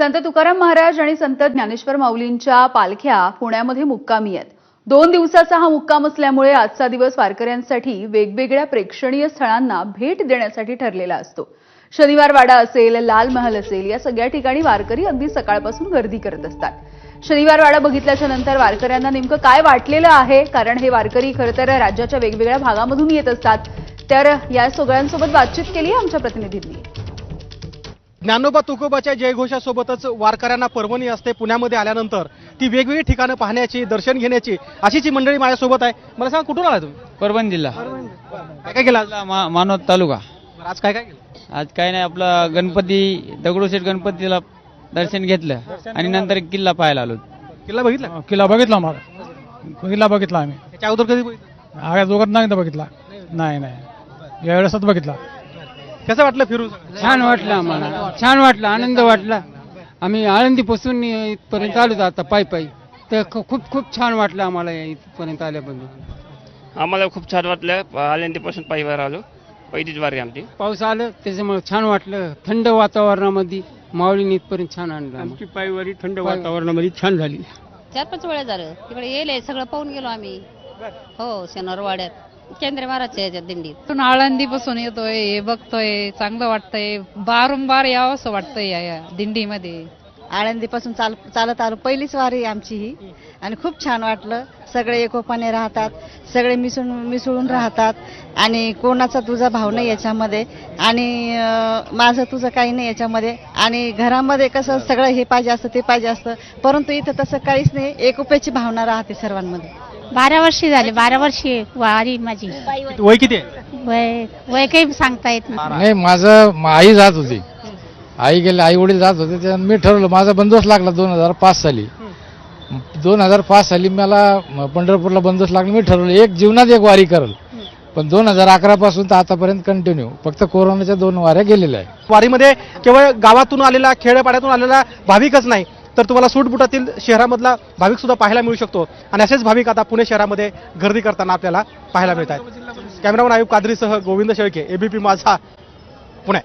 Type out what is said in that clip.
संत तुकाराम महाराज आणि संत ज्ञानेश्वर माऊलींच्या पालख्या पुण्यामध्ये मुक्कामी आहेत. दोन दिवसाचा हा मुक्काम असल्यामुळे आजचा दिवस वारकऱ्यांसाठी वेगवेगळ्या प्रेक्षणीय स्थळांना भेट देण्यासाठी ठरलेला असतो. शनिवार वाडा असेल लाल महल असेल या सगळ्या ठिकाणी वारकरी अगदी सकाळपासून गर्दी करत असतात. शनिवार वाडा बघितल्याच्या नंतर वारकऱ्यांना नेमकं काय वाटलेलं आहे? कारण हे वारकरी खरं तर राज्याच्या वेगवेगळ्या भागामधून येत असतात. तर या सगळ्यांसोबत बातचीत केली आहे आमच्या प्रतिनिधींनी. ज्ञानोबा तुकोबाच्या जयघोषासोबतच वारकऱ्यांना पर्वणी असते पुण्यामध्ये आल्यानंतर ती वेगवेगळी ठिकाणं पाहण्याची दर्शन घेण्याची अशी जी मंडळी माझ्यासोबत आहे. मला सांगा कुठून आला तुम्ही? परभणी जिल्हा. काय काय केलं आज? मा- मानवत तालुका. आज काय काय केलं? आज काही नाही आपला गणपती दगडूशेठ गणपतीला दर्शन घेतलं आणि नंतर एक किल्ला पाहायला आलो. किल्ला बघितला? किल्ला बघितला मला किल्ला बघितला आम्ही. त्याच्या अगोदर कधी बघितलं? दोघात नाही बघितला. नाही नाही. यावेळेसच बघितला. कसं वाटलं फिरून छान वाटलं आम्हाला. छान वाटलं आनंद वाटला. आम्ही आळंदीपासून इथपर्यंत आलो आता पायी पायी. तर खूप खूप छान वाटलं आम्हाला या इथपर्यंत आल्याबद्दल. आम्हाला खूप छान वाटलं. आल्यानंतरपासून पायीवर आलो. पहिलीच वारी आमची. पाऊस आलं त्याच्यामुळे छान वाटलं. थंड वातावरणामध्ये माऊलीने इथपर्यंत छान आणलं आम्हाला. पायवारी थंड वातावरणामध्ये छान झाली. चार पाच वेळा झालं. तिकडे येले सगळं पाहून गेलो आम्ही. हो शनिवार महाराजच्या याच्यात दिंडीत. इथून आळंदीपासून येतोय हे बघतोय चांगलं वाटतंय बारंबार यावं असं वाटतंय या या दिंडीमध्ये. आळंदीपासून चाल चालत आलो. पहिलीच वारी आहे आमची ही. आणि खूप छान वाटलं. सगळे एकोपाने राहतात. सगळे मिसळून मिसळून राहतात. आणि कोणाचा तुझा भाव नाही याच्यामध्ये. आणि अं, माझं तुझं काही नाही याच्यामध्ये. आणि घरामध्ये कसं सगळं हे पाहिजे असतं ते पाहिजे असतं. परंतु इथं तसं काहीच नाही. एकोप्याची भावना राहते सर्वांमध्ये. बारा वर्षी झाले बारा वर्षी वारी माझी. वय किती आहे? वय वय काही सांगता येत नाही. नाही माझं मा- आई जात होती. आई गेले आई वडील जात होते त्यानं मी ठरवलं माझा बंदोबस्त लागला दोन हजार पाच साली. दोन हजार पाच साली मला म, पंढरपूरला बंदोबस्त लागला मी ठरवलं एक जीवनात एक वारी करल. पण दोन हजार अकरा पासून तर आतापर्यंत कंटिन्यू फक्त कोरोनाच्या दोन वाऱ्या गेलेल्या आहे वारीमध्ये केवळ गावातून आलेला खेड्यापाड्यातून आलेला भाविकच नाही. तर तुम्हाला सूटबुटातील शहरामधला भाविक सुद्धा पाहायला मिळू शकतो. आणि असेच भाविक आता पुणे शहरामध्ये गर्दी करताना आपल्याला पाहायला मिळत आहेत कॅमेरामन आयुब कादरीसह गोविंद शेळके एबीपी माझा पुणे.